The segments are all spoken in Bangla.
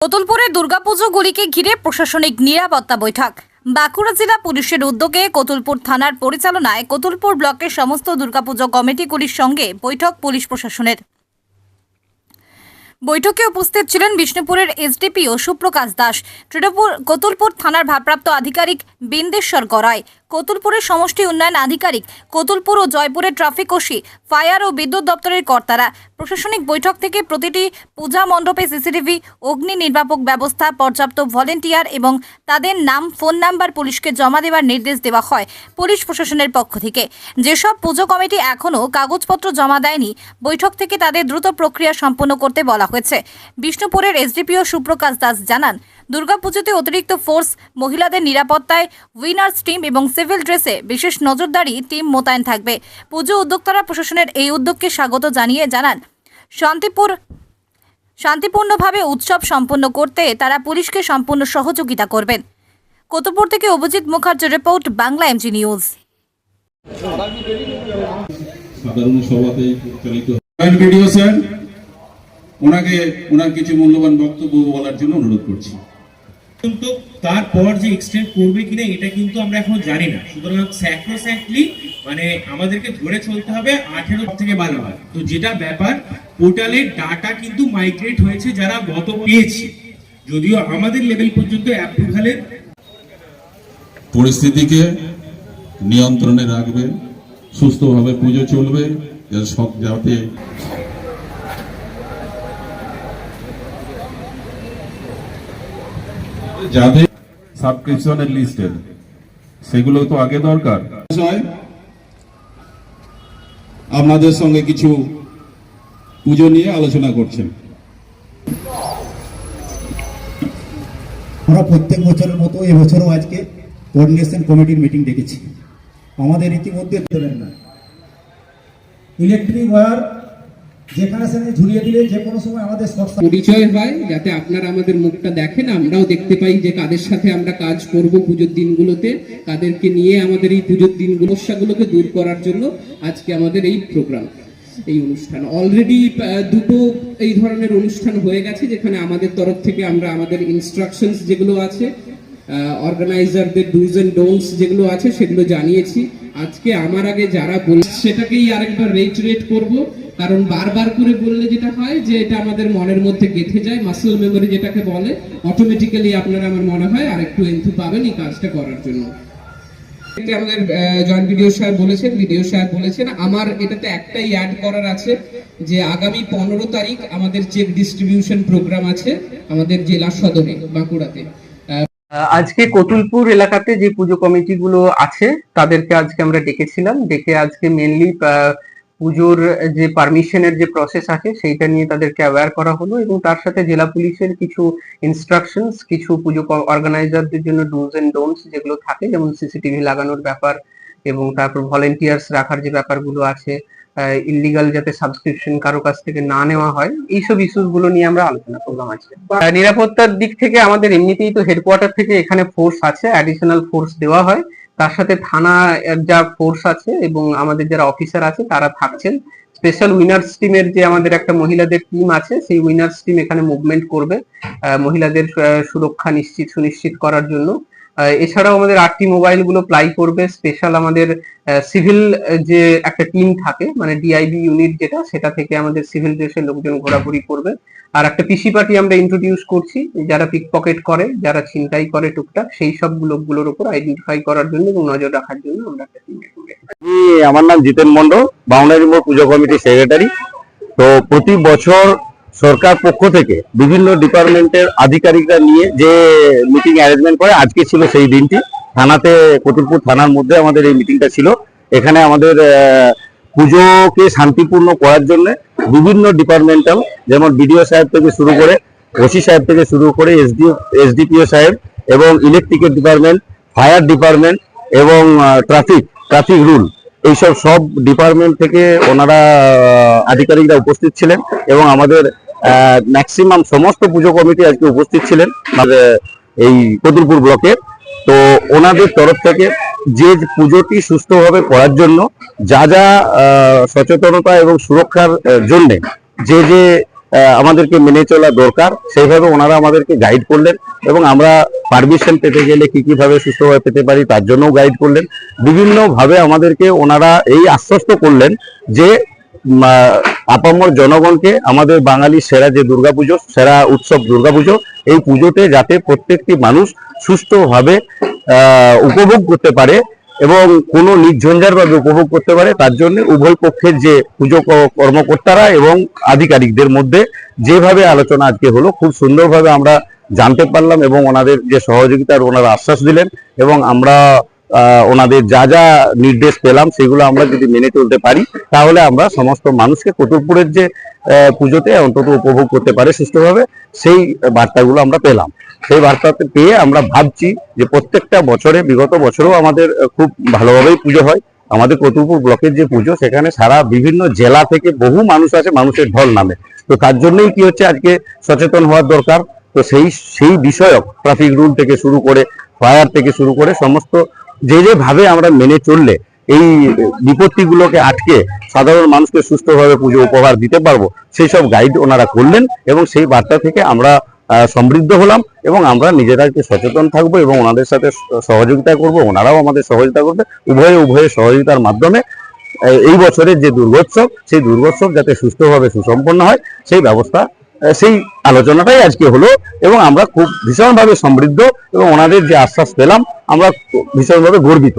কতুলপুরের দুর্গাপুজোগুলিকে ঘিরে প্রশাসনিক নিরাপত্তা বৈঠক। বাঁকুড়া জেলা পুলিশের উদ্যোগে কতুলপুর থানার পরিচালনায় কতুলপুর ব্লকের সমস্ত দুর্গাপুজো কমিটিগুলির সঙ্গে বৈঠক পুলিশ প্রশাসনের। বৈঠকে উপস্থিত ছিলেন বিষ্ণুপুরের এসডিপিও সুপ্রকাশ দাস তৃণমূল কতুলপুর থানার ভারপ্রাপ্ত আধিকারিক বিন্দেশ্বর গড়াই কতুলপুরের সমষ্টি উন্নয়ন আধিকারিক কতুলপুর ও জয়পুরের ট্রাফিক ওসি, ফায়ার ও বিদ্যুৎ দপ্তরের কর্তারা। প্রশাসনিক বৈঠক থেকে প্রতিটি পূজা মণ্ডপে সিসিটিভি, অগ্নি নির্বাপক ব্যবস্থা, পর্যাপ্ত ভলেন্টিয়ার এবং তাদের নাম, ফোন নাম্বার পুলিশকে জমা দেওয়ার নির্দেশ দেওয়া হয় পুলিশ প্রশাসনের পক্ষ থেকে। যেসব পুজো কমিটি এখনও কাগজপত্র জমা দেয়নি, বৈঠক থেকে তাদের দ্রুত প্রক্রিয়া সম্পন্ন করতে বলা হয়েছে। বিষ্ণুপুরের এসডিপিও সুপ্রকাশ দাস জানান দুর্গাপুজোতে অতিরিক্ত ফোর্স মহিলাদের নিরাপত্তায় উইনার্স টিম এবং সিভিল ড্রেসে বিশেষ নজরদারি টিম মোতায়েন থাকবে। পুজো উদ্যোক্তারা প্রশাসনের এই উদ্যোগকে স্বাগত জানিয়ে জানান। শান্তিপুর, শান্তিপূর্ণভাবে উৎসব সম্পন্ন করতে তারা পুলিশকে সম্পূর্ণ সহযোগিতা করবেন। কতুপুর থেকে অভিজিৎ মুখার্জির রিপোর্ট বাংলা এমজি নিউজ ওনাকে, ওনার কিছু মূল্যবান বক্তব্য বলার জন্য অনুরোধ করছি। কিন্তু তারপর যে এক্সটেন্ড করবে কিনা এটা কিন্তু আমরা এখনও জানি না। সুতরাং স্যাক্রোস্যাক্টলি মানে আমাদেরকে ধরে চলতে হবে আঠেরো থেকে ভালো হয় তো যেটা ব্যাপার পোর্টালের ডাটা কিন্তু মাইগ্রেট হয়েছে যারা গত পেয়েছি। যদিও আমাদের লেভেল পর্যন্ত অ্যাপ্রুভালের পরিস্থিতিকে নিয়ন্ত্রণে রাখবে, সুস্থভাবে পুজো চলবে সব যাতে সব যাতে যাদের সাবস্ক্রিপশনের লিস্টের সেগুলো তো আগে দরকার। আপনাদের সঙ্গে কিছু পুজো নিয়ে আলোচনা করছেন। আমরা প্রত্যেক বছরের মতো এবছরও আজকে কোঅর্ডিনেশন কমিটির মিটিং ডেকেছি। আমাদের ইতিমধ্যে না। ইলেকট্রিক ওয়্যার যেখানে সেখানে ঝুলিয়ে দিলে যে কোনো সময় আমাদের পরিচয় হয়, যাতে আপনারা আমাদের মুখটা দেখেন, আমরাও দেখতে পাই যে কাদের সাথে আমরা কাজ করব পুজোর দিনগুলোতে তাদেরকে নিয়ে আমাদের এই পুজোর দিনগুলো, সমস্যাগুলোকে দূর করার জন্য আজকে আমাদের এই প্রোগ্রাম এই অনুষ্ঠান। অলরেডি দুটো এই ধরনের অনুষ্ঠান হয়ে গেছে, যেখানে আমাদের তরফ থেকে আমরা আমাদের ইনস্ট্রাকশনস যেগুলো আছে অর্গানাইজারদের ডুজ এন্ড ডোন্টস যেগুলো আছে, সেগুলো জানিয়েছি। আজকে আমার আগে যারা বল সেটাকেই আরেকবার রেট রেট করব। কারণ বারবার করে বললে যেটা হয় যে এটা আমাদের মনের মধ্যে গেঁথে যায় মাসল মেমোরি যেটাকে বলে অটোমেটিক্যালি আপনারা আমার মনে হয় আরেকটু এন্থু পাবেন এই কাজটা করার জন্য। এটা আমাদের জয়েন্ট ভিডিও স্যার বলেছেন ভিডিও স্যার বলেছেন, আমার এটাতে একটাই অ্যাড করার আছে যে আগামী পনেরো তারিখ আমাদের চেক ডিস্ট্রিবিউশন প্রোগ্রাম আছে আমাদের জেলা সদরে, বাঁকুড়াতে। আজকে কতুলপুর এলাকাতে যে পুজো কমিটিগুলো আছে, তাদেরকে আজকে আমরা ডেকেছিলাম। ডেকে আজকে মেনলি পুজোর যে পারমিশনের যে প্রসেস আছে, সেইটা নিয়ে তাদেরকে অ্যাওয়্যার করা হলো এবং তার সাথে জেলা পুলিশের কিছু ইনস্ট্রাকশনস কিছু পুজো অর্গানাইজারদের জন্য ডুজ এন্ড ডোন্টস যেগুলো থাকে, যেমন সিসিটিভি লাগানোর ব্যাপার এবং তারপর ভলেন্টিয়ার্স রাখার যে ব্যাপারগুলো আছে ইলিগাল যাতে সাবস্ক্রিপশন কারও কাছ থেকে না নেওয়া হয়, এইসব ইস্যুসগুলো নিয়ে আমরা আলোচনা করলাম আজকে। নিরাপত্তার দিক থেকে আমাদের এমনিতেই তো হেডকোয়ার্টার থেকে এখানে ফোর্স আছে অ্যাডিশনাল ফোর্স দেওয়া হয়। তার সাথে থানা যা ফোর্স আছে এবং আমাদের যারা অফিসার আছে তারা থাকছেন। স্পেশাল উইনার্স টিমের যে আমাদের একটা মহিলাদের টিম আছে, সেই উইনার্স টিম এখানে মুভমেন্ট করবে মহিলাদের সুরক্ষা নিশ্চিত, সুনিশ্চিত করার জন্য। এছাড়াও আমাদের আটটি মোবাইলগুলো প্লাই করবে স্পেশাল আমাদের সিভিল যে একটা টিম থাকে মানে ডিআইবি ইউনিট যেটা, সেটা থেকে আমাদের সিভিল ড্রেসের লোকজন ঘোরাঘুরি করবে। আর একটা পিসি পার্টি আমরা ইন্ট্রোডিউস করছি, যারা পিক পকেট করে, যারা ছিনতাই করে টুকটাক, সেই সব লোকগুলোর উপর আইডেন্টিফাই করার জন্য এবং নজর রাখার জন্য আমরা একটা টিম আমি আমার নাম জিতেন মন্ডল বাউন্ডারি পুজো কমিটির সেক্রেটারি তো প্রতি বছর সরকার পক্ষ থেকে বিভিন্ন ডিপার্টমেন্টের আধিকারিকরা নিয়ে যে মিটিং অ্যারেঞ্জমেন্ট করে, আজকে ছিল সেই দিনটি। থানাতে, কতুলপুর থানার মধ্যে আমাদের এই মিটিংটা ছিল। এখানে আমাদের পুজোকে শান্তিপূর্ণ করার জন্য বিভিন্ন ডিপার্টমেন্টাল, যেমন বিডিও সাহেব থেকে শুরু করে, ওসি সাহেব থেকে শুরু করে, এসডিও, এসডিপিও সাহেব এবং ইলেকট্রিকের ডিপার্টমেন্ট, ফায়ার ডিপার্টমেন্ট এবং ট্রাফিক ট্রাফিক রুল, এইসব সব ডিপার্টমেন্ট থেকে ওনারা আধিকারিকরা উপস্থিত ছিলেন এবং আমাদের ম্যাক্সিমাম সমস্ত পুজো কমিটি আজকে উপস্থিত ছিলেন এই কতুলপুর ব্লকে। তো ওনাদের তরফ থেকে যে পুজোটি সুস্থভাবে করার জন্য যা যা সচেতনতা এবং সুরক্ষার জন্য যে যে আমাদেরকে মেনে চলা দরকার, সেইভাবে ওনারা আমাদেরকে গাইড করলেন এবং আমরা পারমিশন পেতে গেলে কি কীভাবে সুস্থভাবে পেতে পারি তার জন্যও গাইড করলেন। বিভিন্নভাবে আমাদেরকে ওনারা এই আশ্বস্ত করলেন যে আপামর জনগণকে আমাদের বাঙালি সেরা যে দুর্গাপুজো, সেরা উৎসব দুর্গাপুজো, এই পুজোতে যাতে প্রত্যেকটি মানুষ সুস্থভাবে উপভোগ করতে পারে এবং কোনো নির্ঝঞ্ঝার ভাবে উপভোগ করতে পারে, তার জন্য উভয় পক্ষের যে পুজো কর্মকর্তারা এবং আধিকারিকদের মধ্যে যেভাবে আলোচনা আজকে হলো, খুব সুন্দরভাবে আমরা জানতে পারলাম এবং ওনাদের যে সহযোগিতার ওনারা আশ্বাস দিলেন এবং আমরা ওনাদের যা যা নির্দেশ পেলাম, সেগুলো আমরা যদি মেনে চলতে পারি, তাহলে আমরা সমস্ত মানুষকে কতুলপুরের যে পুজোতে অন্তত উপভোগ করতে পারে সুষ্ঠুভাবে, সেই বার্তাগুলো আমরা পেলাম। সেই বার্তাতে পেয়ে আমরা ভাবছি যে প্রত্যেকটা বছরে, বিগত বছরেও আমাদের খুব ভালোভাবেই পুজো হয়। আমাদের কতুলপুর ব্লকের যে পুজো, সেখানে সারা বিভিন্ন জেলা থেকে বহু মানুষ আছে মানুষের ঢল নামে। তো তার জন্যই কি হচ্ছে, আজকে সচেতন হওয়ার দরকার। তো সেই সেই বিষয়ক ট্রাফিক রুল থেকে শুরু করে ফায়ার থেকে শুরু করে সমস্ত যে যে ভাবে আমরা মেনে চললে এই বিপত্তিগুলোকে আটকে সাধারণ মানুষকে সুস্থভাবে পুজো উপহার দিতে পারব, সেই সব গাইড ওনারা করলেন এবং সেই বার্তা থেকে আমরা সমৃদ্ধ হলাম এবং আমরা নিজেরাকে সচেতন থাকব এবং ওনাদের সাথে সহযোগিতা করব, ওনারাও আমাদের সহযোগিতা করবে। উভয়ে উভয়ে সহযোগিতার মাধ্যমে এই বছরের যে দুর্গোৎসব, সেই দুর্গোৎসব যাতে সুস্থভাবে সুসম্পন্ন হয়, সেই ব্যবস্থা সেই আলোচনাটাই আজকে হলো এবং আমরা খুব ভীষণভাবে সমৃদ্ধ এবং ওনাদের যে আশ্বাস পেলাম, আমরা ভীষণভাবে গর্বিত।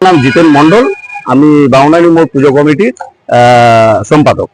নাম জিতেন মন্ডল আমি বাউনানি মোড় পুজো কমিটির সম্পাদক।